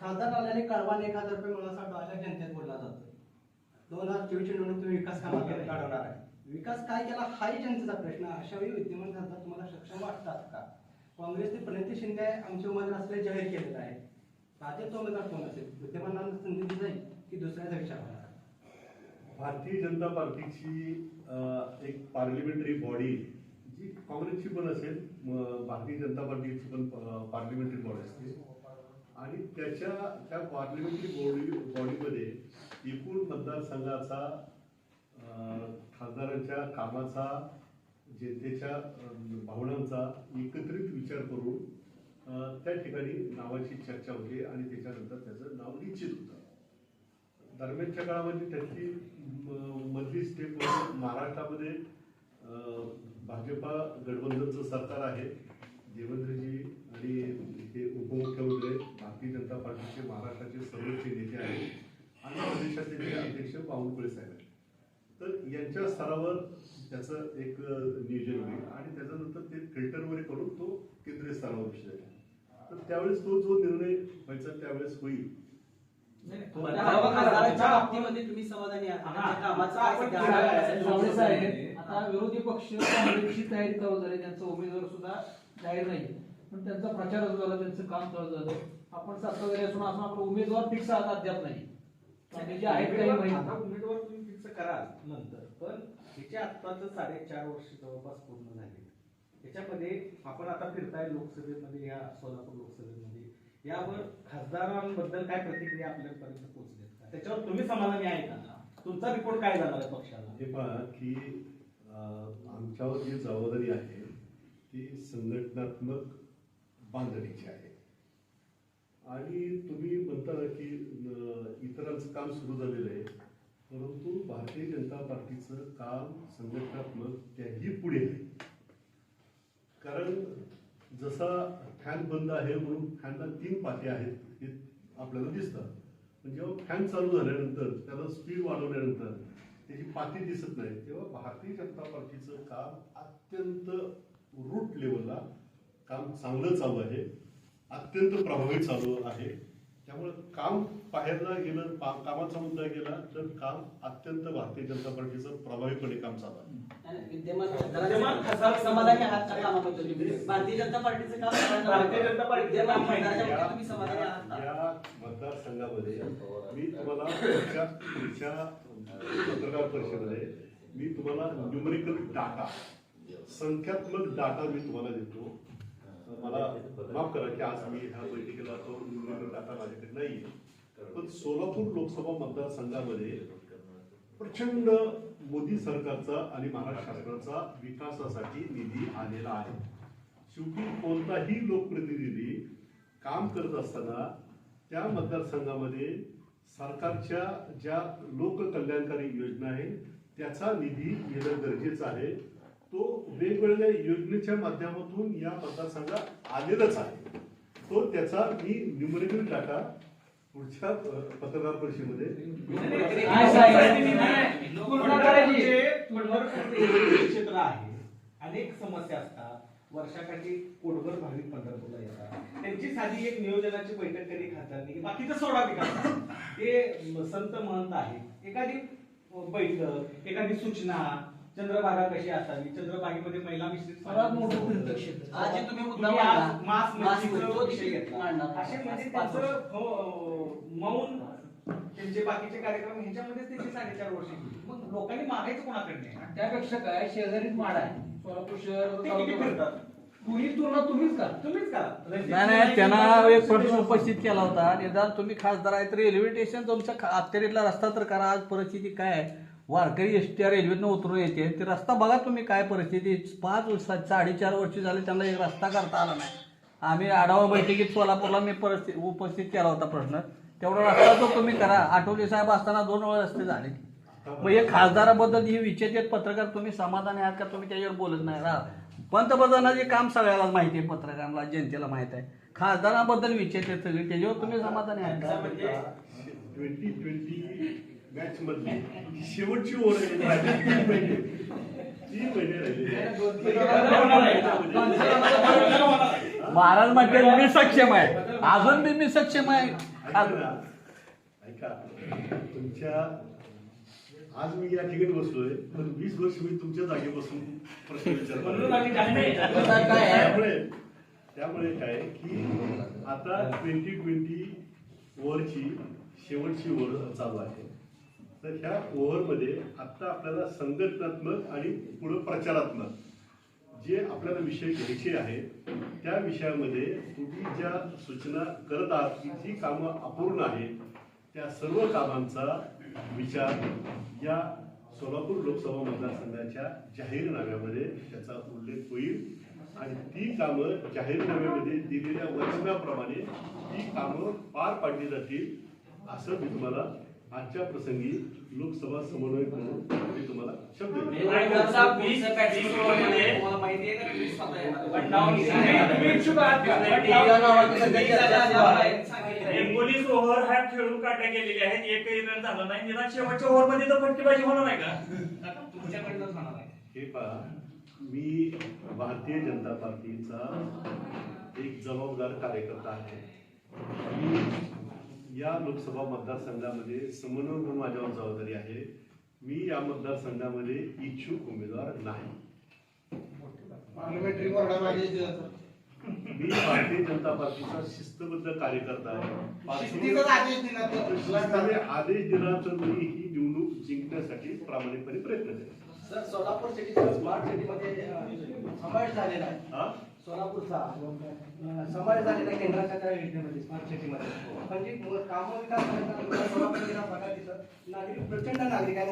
खासदार आल्याने कळवान एक हजार रुपये मिळण्यासाठी आल्या जनतेत बोलला जातो दोन हजार चोवीसची निवडणूक तुम्ही विकास कामात काढवणार आहे. विकास काय केला हाही जनतेचा प्रश्न अशा वेळी विद्यमान खासदार तुम्हाला सक्षम वाटतात का? काँग्रेसचे प्रणिती शिंदे आमचे उमेदवार असले जाहीर केलेलं आहे भाजपचा उमेदवार कोण असेल? विद्यमानांना संधी दिली जाईल की दुसऱ्याचा विचार होणार भारतीय जनता पार्टीची एक पार्लिमेंटरी बॉडी जी काँग्रेसची पण असेल भारतीय जनता पार्टीची पण पार्लिमेंटरी बॉडी असते. आणि त्याच्या त्या पार्लिमेंटरी बॉडी बॉडीमध्ये एकूण मतदारसंघाचा खासदारांच्या कामाचा जनतेच्या भावनांचा एकत्रित विचार करून त्या ठिकाणी नावाची चर्चा होते आणि त्याच्यानंतर त्याचं नाव निश्चित होतं. दरम्यानच्या काळामध्ये त्याची म- मधली स्टेप म्हणजे महाराष्ट्रामध्ये भाजपा गठबंधनचं सरकार आहे. देवेंद्रजी आणि इथे उपमुख्यमंत्री आहेत. भारतीय जनता पार्टीचे महाराष्ट्राचे सर्वोच्च नेते आहेत आणि प्रदेशाचे जे अध्यक्ष बावनकुळे साहेब आहेत. तर यांच्या स्तरावर त्याचं एक नियोजन होईल आणि त्याच्यानंतर ते फिल्टर वगैरे करून तो केंद्रीय स्तरावर विषय जाईल तर त्यावेळेस तो जो निर्णय व्हायचा त्यावेळेस होईल. विरोधी पक्ष तयारी चालू झाली. त्यांचा उमेदवार सुद्धा जाहीर नाही. पण त्यांचा प्रचार झाला त्यांचं काम चालू झालं. आपण सत्ताधारी असून असं आपला उमेदवार फिक्स आहात अद्याप नाही. आणि जे आहेत काही आता माहिती उमेदवार तुम्ही फिक्स करा नंतर पण हिचे आत्ताच साडेचार वर्ष जवळपास पूर्ण झाले. त्याच्यामध्ये आपण आता फिरताय लोकसभेमध्ये या सोलापूर लोकसभेमध्ये. यावर खासदारांबद्दल काय प्रतिक्रिया आपल्यापर्यंत पोहोचली का? त्याच्यावर तुम्ही समाधानी आहे का? तुमचा रिपोर्ट काय झाला पक्षाला? हे पहा की आमच्यावर जी जबाबदारी आहे संघटनात्मक बांधणीची आहे. आणि तुम्ही म्हणता की इतरांचं काम सुरू झालेलं आहे परंतु भारतीय जनता पार्टीचं काम संघटनात्मक त्याही पुढे आहे. कारण जसा फॅन बंद आहे म्हणून फॅनला तीन पाते आहेत हे आपल्याला दिसतात. पण जेव्हा फॅन चालू झाल्यानंतर त्याला स्पीड वाढवल्यानंतर त्याची पाती दिसत नाही तेव्हा भारतीय जनता पार्टीचं काम अत्यंत रूट लेवलला काम चांगलं चालू आहे अत्यंत प्रभावी चालू आहे. त्यामुळे काम पाहायला गेलं कामाचा मुद्दा गेला तर काम अत्यंत भारतीय जनता पार्टीचं प्रभावीपणे काम चालू आहे? भारतीय जनता पार्टीचं काम भारतीय जनता या मतदारसंघामध्ये मी तुम्हाला पत्रकार परिषदेमध्ये मी तुम्हाला न्यूमरिकल डाटा संख्यात्मक डाटा मी तुम्हाला देतो. मला माफ करा की आज मी ह्या बैठकीला तो डाटा माझ्याकडे नाही पण सोलापूर लोकसभा मतदारसंघामध्ये प्रचंड मोदी सरकारचा आणि महाराष्ट्र शासनाचा विकासासाठी निधी आलेला आहे. शेवटी कोणताही लोकप्रतिनिधी काम करत असताना त्या मतदारसंघामध्ये सरकारच्या ज्या लोककल्याणकारी योजना आहे त्याचा निधी येणं गरजेचं आहे. तो वेगवेगळ्या योजनेच्या माध्यमातून या मतदारसंघात आलेलाच आहे. तो त्याचा मी न्युमरेटिव्ह डाटा पुढच्या पत्रकार परिषदेमध्ये क्षेत्र आहे अनेक समस्या असतात. वर्षाकाठी कोटभर भाविक पंढरपूरला येतात. त्यांची साधी एक नियोजनाची बैठक कधी खातात नाही बाकीचं सोडा ते संत महंत आहेत. एखादी बैठक एखादी सूचना चंद्रभागा कशी असावी चंद्रभागेमध्ये महिला मिश्रित सर्वात मोठं तीर्थक्षेत्र. आज जे तुम्ही मुद्दा तुम्ही आज मांडला, मास मास मच्छीचा तो विषय देखील घेतला. मांडणार. असे म्हणजे पाच त्यांचं हो, मौन त्यांचे बाकीचे कार्यक्रम ह्याच्यामध्येच त्यांची साडेचार वर्ष. मग लोकांनी मागायचं कोणाकडे आणि त्यापेक्षा काय शेजारीच माड आहे. सोलापूर शहर ते किती फिरतात? तुम्ही तुलना तुम्हीच करा तुम्हीच करा नाही नाही त्यांना एक प्रश्न उपस्थित केला होता. निदान तुम्ही खासदार आहेत रेल्वे स्टेशन तुमच्या खा- अखत्यारीतला रस्ता तर करा आज परिस्थिती काय आहे? वारकरी एस टी रेल्वेनं उतरून येते. ते रस्ता बघा तुम्ही काय परिस्थिती. पाच वर्ष साडेचार वर्ष झाले त्यांना एक रस्ता करता आला नाही. आम्ही आढावा बैठकीत सोलापूरला मी परिस्थिती उपस्थित केला होता प्रश्न. तेवढा रस्ता तो तुम्ही करा. आठवले साहेब असताना दोन वेळा रस्ते झाले. मग हे खासदाराबद्दल ही विचेतेत पत्रकार तुम्ही समाधानी आहात का? तुम्ही त्याच्यावर बोलत नाही. राहा. पंतप्रधानाचे काम सगळ्याला माहिती आहे पत्रकारांना जनतेला माहीत आहे. खासदाराबद्दल विचेत सगळे त्याच्यावर तुम्ही समाधानी आहात का? ट्वेंटी म्हणजे ट्वेंटी मॅच मधली. शेवटची ओव्हर आहे. तीन महिने. तीन महिने राहिले. महाराज म्हणते मी सक्षम आहे. अजून बी मी सक्षम आहे. ऐका तुमच्या आज मी या ठिकाणी बसलोय पण वीस वर्ष मी तुमच्या जागी बसून प्रश्न? त्यामुळे त्यामुळे काय की आता ट्वेंटी ट्वेंटी ओव्हरची शेवटची ओव्हर चालू आहे. तर ह्या ओव्हरमध्ये आत्ता आपल्याला संघटनात्मक आणि पुढं प्रचारात्मक जे आपल्याला विषय घ्यायचे आहेत त्या विषयामध्ये तुम्ही ज्या सूचना करत आहात की जी कामं अपूर्ण आहेत त्या सर्व कामांचा विचार या सोलापूर लोकसभा मतदारसंघाच्या जाहीरनाम्यामध्ये त्याचा उल्लेख होईल. आणि ती कामं जाहीरनाम्यामध्ये दिलेल्या वचनाप्रमाणे ती कामं पार पाडली जातील असं मी तुम्हाला आजच्या प्रसंगी लोकसभा समन्वयक म्हणून मी तुम्हाला शब्द देतो. ओव्हर ह्या खेळून काढल्या गेलेल्या आहेत. एकही रन झाला नाही. निदान शेवटच्या ओव्हरमध्ये तर फटकेबाजी होणार आहे का. हे पहा मी भारतीय जनता पार्टीचा एक जबाबदार कार्यकर्ता आहे. मी या लोकसभा मतदारसंघामध्ये समन्वय म्हणून माझ्यावर जबाबदारी आहे. मी या मतदारसंघामध्ये इच्छुक उमेदवार नाही. मी भारतीय जनता पार्टीचा शिस्तबद्ध कार्यकर्ता आहे. आदेश दिला तर शिस्तीने आदेश दिला तर मी ही निवडणूक जिंकण्यासाठी प्रामाणिकपणे प्रयत्न करेन. सर सोलापूर सिटीचा स्मार्ट सिटीमध्ये समावेश झालेला आहे. हा? सोलापूरचा. समावेश झालेला आहे केंद्राच्या त्या योजनेमध्ये स्मार्ट सिटीमध्ये पण जी कामं विकास करताना सोलापूर जिल्हा भागात तिथं नागरिक प्रचंड नागरिक आहे.